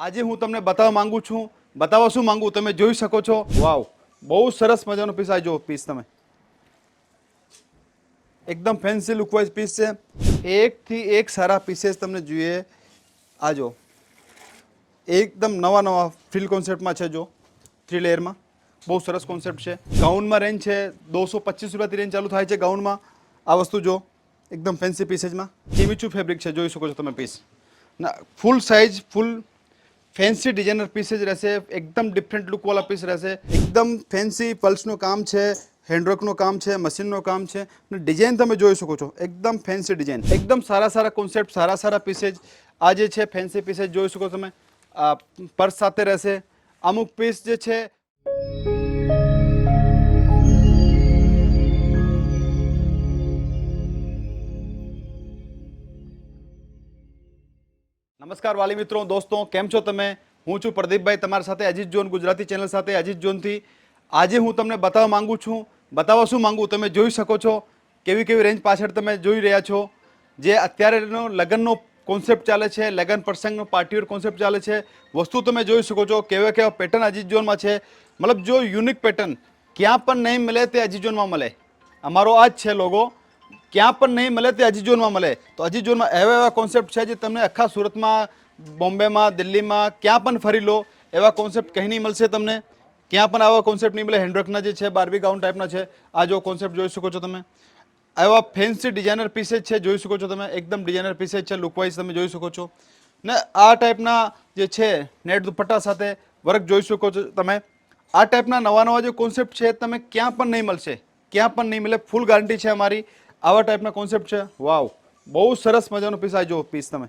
આજે હું તમને બતાવવા માંગુ છું. બતાવવા શું માંગુ? તમે જોઈ શકો છો. વાવ, બહુ સરસ મજાનો પીસ આજો પીસ તમે. એકદમ ફેન્સી લુકવાઇઝ પીસ છે. એકથી એક સારા પીસેસ તમને જોઈએ. આ જો, એકદમ નવા નવા ફિલ કોન્સેપ્ટમાં છે જો થ્રી લેયરમાં બહુ સરસ કોન્સેપ્ટ છે. ગાઉનમાં રેન્જ છે, દોસો પચીસ રૂપિયાથી રેન્જ ચાલુ થાય છે ગાઉનમાં આ વસ્તુ જો, એકદમ ફેન્સી પીસેજમાં કેમીચું ફેબ્રિક છે, જોઈ શકો છો તમે પીસ ના full size full fancy designer pieces રહેશે એકદમ ડિફરન્ટ લુકવાળા પીસ રહેશે એકદમ ફેન્સી પલ્સનું કામ છે હેન્ડવર્કનું કામ છે મશીનનું કામ છે અને ડિઝાઇન તમે જોઈ શકો છો એકદમ ફેન્સી ડિઝાઇન એકદમ સારા સારા કોન્સેપ્ટ સારા સારા પીસેજ આ જે છે ફેન્સી પીસેજ જોઈ શકો તમે પર્સ સાથે રહેશે અમુક પીસ જે છે નમસ્કાર વાલી મિત્રો, દોસ્તો, કેમ છો તમે? હું છું પ્રદીપભાઈ, તમારી સાથે અજીત જોન, ગુજરાતી ચેનલ સાથે અજીત જોનથી. આજે હું તમને બતાવવા માંગુ છું. બતાવવા શું માંગુ? તમે જોઈ શકો છો કેવી કેવી રેન્જ પાછળ તમે જોઈ રહ્યા છો. જે અત્યારેનો લગ્નનો કોન્સેપ્ટ ચાલે છે, લગ્ન પ્રસંગનો પાર્ટીવેર કોન્સેપ્ટ ચાલે છે. વસ્તુ તમે જોઈ શકો છો કેવા કેવા પેટર્ન અજીત જોનમાં છે. મતલબ જો યુનિક પેટર્ન ક્યાં પણ નહીં મળે તે અજીત જોનમાં મળે. અમારો આ જ છે લોગો ક્યાં પણ નહીં મળે તે અજી ઝોનમાં મળે. તો અજી ઝોનમાં એવા એવા કોન્સેપ્ટ છે જે તમને આખા સુરતમાં, બોમ્બેમાં, દિલ્હીમાં ક્યાં પણ ફરી લો, એવા કોન્સેપ્ટ કંઈ નહીં મળશે તમને. ક્યાં પણ આવા કોન્સેપ્ટ નહીં મળે. હેન્ડવર્કના જે છે બારવી ગાઉન ટાઈપના છે, આ જો કોન્સેપ્ટ જોઈ શકો છો તમે. એવા ફેન્સી ડિઝાઇનર પીસેજ છે, જોઈ શકો છો તમે. એકદમ ડિઝાઇનર પીસેજ છે લુકવાઇઝ તમે જોઈ શકો છો. ને આ ટાઈપના જે છે, નેટ દુપટ્ટા સાથે વર્ક જોઈ શકો છો તમે. આ ટાઈપના નવા નવા જે કોન્સેપ્ટ છે તમે ક્યાં પણ નહીં મળશે. ક્યાં પણ નહીં મળે. ફૂલ ગારંટી છે અમારી. આવા ટાઈપના કોન્સેપ્ટ છે? વાવ બહુ સરસ મજાનો પીસ આવી જો પીસ તમે.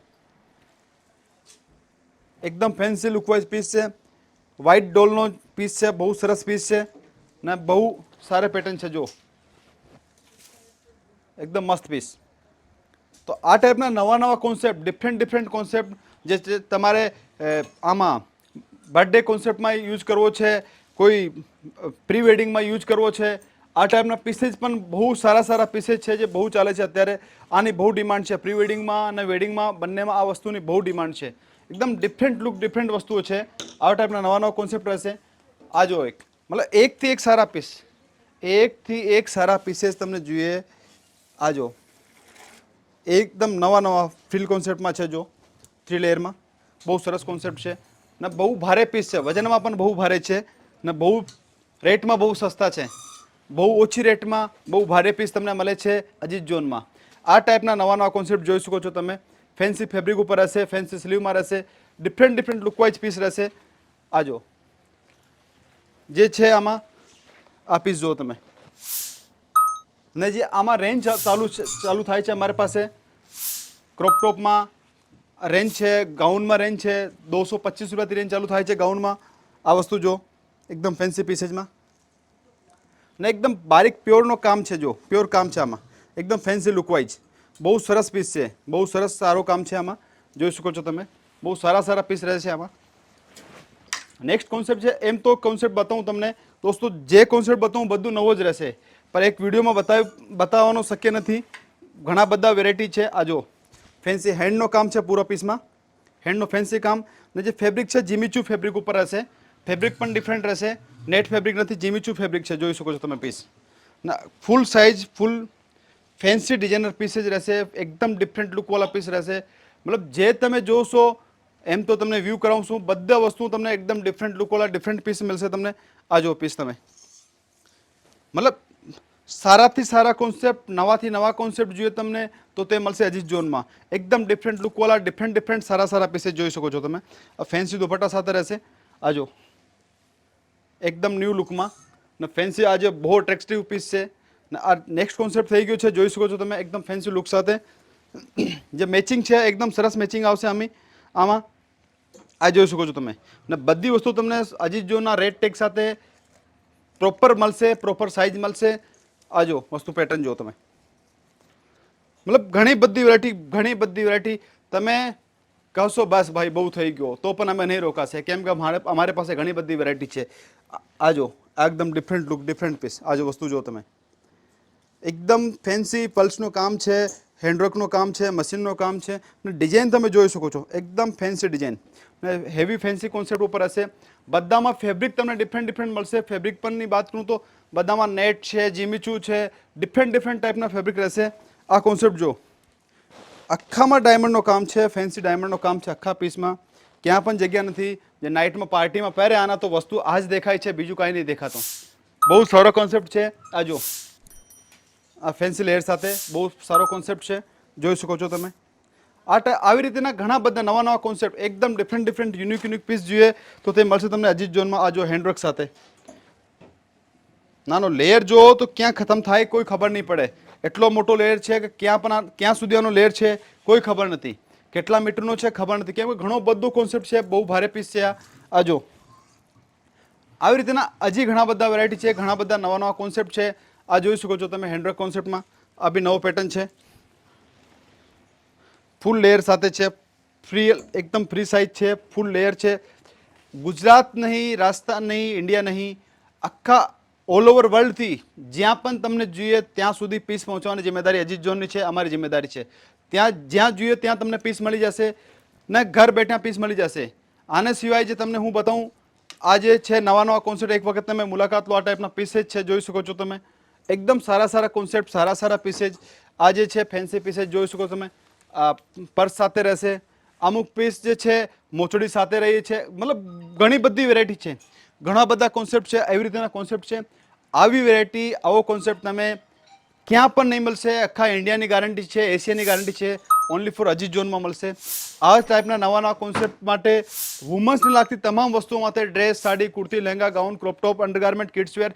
એકદમ ફેન્સી લુકવાઇઝ પીસ છે. વ્હાઇટ ડોલનો પીસ છે, બહુ સરસ પીસ છે. ને બહુ સારા પેટર્ન છે જો એકદમ મસ્ત પીસ તો આ ટાઈપના નવા નવા કોન્સેપ્ટ ડિફરન્ટ ડિફરન્ટ કોન્સેપ્ટ જે તમારે આમાં બર્થડે કોન્સેપ્ટમાં યુઝ કરવો છે, કોઈ પ્રી વેડિંગમાં યુઝ કરવો છે આ ટાઈપના પીસેજ પણ બહુ સારા સારા પીસેજ છે જે બહુ ચાલે છે. અત્યારે આની બહુ ડિમાન્ડ છે. પ્રી વેડિંગમાં અને વેડિંગમાં બંનેમાં આ વસ્તુની બહુ ડિમાન્ડ છે. એકદમ ડિફરન્ટ લુક ડિફરન્ટ વસ્તુઓ છે. આવા ટાઈપના નવા નવા કોન્સેપ્ટ રહેશે આ જો એક. મતલબ એકથી એક સારા પીસ એકથી એક સારા પીસેસ તમને જોઈએ. આ જો. એકદમ નવા નવા ફિલ કોન્સેપ્ટમાં છે જો. થ્રી લેયરમાં બહુ સરસ કોન્સેપ્ટ છે. ને બહુ ભારે પીસ છે. વજનમાં પણ બહુ ભારે છે. ને બહુ રેટમાં બહુ સસ્તા છે. બહુ ઓછી રેટમાં, બહુ ભારે પીસ તમને મળે છે અજીત ઝોનમાં આ ટાઈપના નવા નવા કોન્સેપ્ટ જોઈ શકો છો તમે. ફેન્સી ફેબ્રિક ઉપર હશે ફેન્સી સ્લીવમાં રહેશે ડિફરન્ટ ડિફરન્ટ લુકવાઇઝ પીસ રહેશે. આ જો જે છે આમાં, આ પીસ જુઓ તમે. ને જે આમાં રેન્જ ચાલુ ચાલુ થાય છે અમારી પાસે ક્રોપટોપમાં રેન્જ છે ગાઉનમાં રેન્જ છે, દોસો પચીસ રૂપિયાથી રેન્જ ચાલુ થાય છે ગાઉનમાં આ વસ્તુ જો એકદમ ફેન્સી પીસેજમાં ને એકદમ બારીક પ્યોરનો કામ છે જો, પ્યોર કામ છે આમાં. એકદમ ફેન્સી લુકવાઇઝ બહુ સરસ પીસ છે. બહુ સરસ સારું કામ છે આમાં. જોઈ શકો છો તમે. બહુ સારા સારા પીસ રહે છે આમાં. નેક્સ્ટ કોન્સેપ્ટ છે, એમ તો કોન્સેપ્ટ બતાવું તમને. દોસ્તો, જે કોન્સેપ્ટ બતાવું બધું નવો જ રહેશે. પણ એક વિડીયોમાં બતાવ, બતાવવાનો શક્ય નથી. ઘણા બધા વેરાયટી છે. આ જો ફેન્સી હેન્ડનો કામ છે પૂરા પીસમાં હેન્ડનો ફેન્સી કામ. ને જે ફેબ્રિક છે, જીમીચુ ફેબ્રિક ઉપર રહેશે ફેબ્રિક પણ ડિફરન્ટ રહેશે. નેટ ફેબ્રિક નથી, જીમીચું ફેબ્રિક છે. જોઈ શકો છો તમે પીસ ના full size full fancy designer piece જ રહેશે. એકદમ ડિફરન્ટ લુકવાળા પીસ રહેશે. મતલબ જે તમે જોશો, એમ તો તમને વ્યૂ કરાવું છું બધા વસ્તુ તમને એકદમ ડિફરન્ટ લુકવાળા ડિફરન્ટ પીસ મળશે તમને. આ જો પીસ તમે. મતલબ, સારાથી સારા કોન્સેપ્ટ નવાથી નવા કોન્સેપ્ટ જોઈએ તમને, તો તે મળશે અજીત ઝોનમાં એકદમ ડિફરન્ટ લુકવાળા ડિફરન્ટ ડિફરન્ટ સારા સારા પીસેસ જોઈ શકો છો તમે. ફેન્સી દુપટ્ટા સાથે રહેશે. આ જો એકદમ ન્યૂ લુકમાં ને ફેન્સી આજે બહુ અટ્રેક્ટિવ પીસ છે. ને આ નેક્સ્ટ કોન્સેપ્ટ થઈ ગયું છે, જોઈ શકો છો તમે, એકદમ ફેન્સી લુક સાથે. જે મેચિંગ છે, એકદમ સરસ મેચિંગ આવશે આમી. આમાં, આ જોઈ શકો છો તમે. ને બધી વસ્તુ તમને અજીત જોના રેડ ટેગ સાથે પ્રોપર મળશે પ્રોપર સાઇઝ મળશે. આ જો વસ્તુ પેટર્ન જો તમે. મતલબ ઘણી બધી વેરાયટી ઘણી બધી વેરાયટી તમે કહેશો બસ ભાઈ, બહુ થઈ ગયો. તો પણ અમે નહીં રોકાશે. કેમ કે અમારે અમારી પાસે ઘણી બધી વેરાયટી છે. આ- આ એકદમ ડિફરન્ટ લુક ડિફરન્ટ પીસ આ જો વસ્તુ જો તમે. એકદમ ફેન્સી પલ્સનું કામ છે હેન્ડવર્કનું કામ છે મશીનનું કામ છે. અને ડિઝાઇન તમે જોઈ શકો છો. એકદમ ફેન્સી ડિઝાઇન ને હેવી ફેન્સી કોન્સેપ્ટ ઉપર હશે. બધામાં ફેબ્રિક તમને ડિફરન્ટ ડિફરન્ટ મળશે. ફેબ્રિક પરની વાત કરું તો બધામાં નેટ છે જીમીચું છે ડિફરન્ટ ડિફરન્ટ ટાઈપના ફેબ્રિક રહેશે. આ કોન્સેપ્ટ જો. આખામાં ડાયમંડનું કામ છે ફેન્સી ડાયમંડનું કામ છે આખા પીસમાં ક્યાં પણ જગ્યા નથી, જે નાઇટમાં પાર્ટીમાં પહેરે, આના તો વસ્તુ આ જ દેખાય છે, બીજું કાંઈ નહીં દેખાતું. બહુ સારો કોન્સેપ્ટ છે. આ જો આ ફેન્સી લેયર સાથે બહુ સારો કોન્સેપ્ટ છે. જોઈ શકો છો તમે. આ ટાઈ આવી રીતના ઘણા બધા નવા નવા કોન્સેપ્ટ એકદમ different different unique unique piece જોઈએ, તો તે મળશે તમને અજીત ઝોનમાં આ જો હેન્ડવર્ક સાથે. નાનો લેયર જુઓ, તો ક્યાં ખતમ થાય કોઈ ખબર નહીં પડે. એટલો મોટો લેયર છે કે ક્યાં પણ ક્યાં સુધી આનો લેયર છે, કોઈ ખબર નથી. કેટલા મીટરનો છે ખબર નથી. કેમ કે ઘણો બધો કોન્સેપ્ટ છે, બહુ ભારે પીસ છે આ. જો. આવી રીતના હજી ઘણા બધા વેરાયટી છે, ઘણા બધા નવા નવા કોન્સેપ્ટ છે. આ જોઈ શકો છો તમે હેન્ડવર્ક કોન્સેપ્ટમાં આ બી નવો પેટર્ન છે. ફૂલ લેયર સાથે છે. ફ્રી એકદમ ફ્રી સાઇઝ છે. ફૂલ લેયર છે. ગુજરાત નહીં, રાજસ્થાન નહીં ઇન્ડિયા નહીં. આખા ઓલ ઓવર વર્લ્ડથી જ્યાં પણ તમને જોઈએ ત્યાં સુધી પીસ પહોંચવાની જિમ્મેદારી અજીત ઝોનની છે, અમારી જિમ્મેદારી છે. ત્યાં જ્યાં જોઈએ ત્યાં તમને પીસ મળી જશે ને ઘર બેઠા પીસ મળી જશે. આને સિવાય જે તમને હું બતાવું આ જે છે નવા નવા કોન્સેપ્ટ એક વખત તમે મુલાકાત લો, આ ટાઈપના પીસેજ છે, જોઈ શકો છો તમે. એકદમ સારા સારા કોન્સેપ્ટ સારા સારા પીસેજ આ જે છે ફેન્સી પીસેજ જોઈ શકો તમે. પર્સ સાથે રહેશે. અમુક પીસ જે છે, મોચડી સાથે રહી છે. મતલબ ઘણી બધી વેરાયટી છે. ઘણા બધા કોન્સેપ્ટ છે એવી રીતના કોન્સેપ્ટ છે. આવી વેરાયટી આવો કોન્સેપ્ટ તમે ક્યાં પણ નહીં મળશે. આખા ઇન્ડિયાની ગારંટી છે એશિયાની ગારંટી છે ઓનલી ફોર અજીત ઝોનમાં મળશે. આ ટાઈપના નવા નવા કોન્સેપ્ટ માટે વુમન્સને લાગતી તમામ વસ્તુઓ માટે dress sari, kurti, lehenga gown crop top undergarment kidswear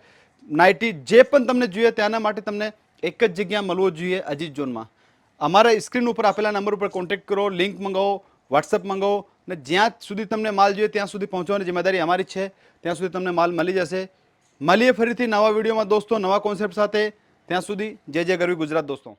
nightie જે પણ તમને જોઈએ તેના માટે તમને એક જ જગ્યા મળવો જોઈએ અજીત ઝોનમાં અમારા સ્ક્રીન ઉપર આપેલા નંબર ઉપર કોન્ટેક્ટ કરો લિંક મંગાવો. વોટ્સઅપ મંગાવો ને જ્યાં સુધી તમને માલ જોઈએ ત્યાં સુધી પહોંચવાની જિમ્મેદારી અમારી છે. ત્યાં સુધી તમને માલ મળી જશે. મળીએ ફરીથી નવા વિડીયોમાં દોસ્તો, નવા કોન્સેપ્ટ સાથે. ત્યાં સુધી જય જય ગરવી ગુજરાત દોસ્તો.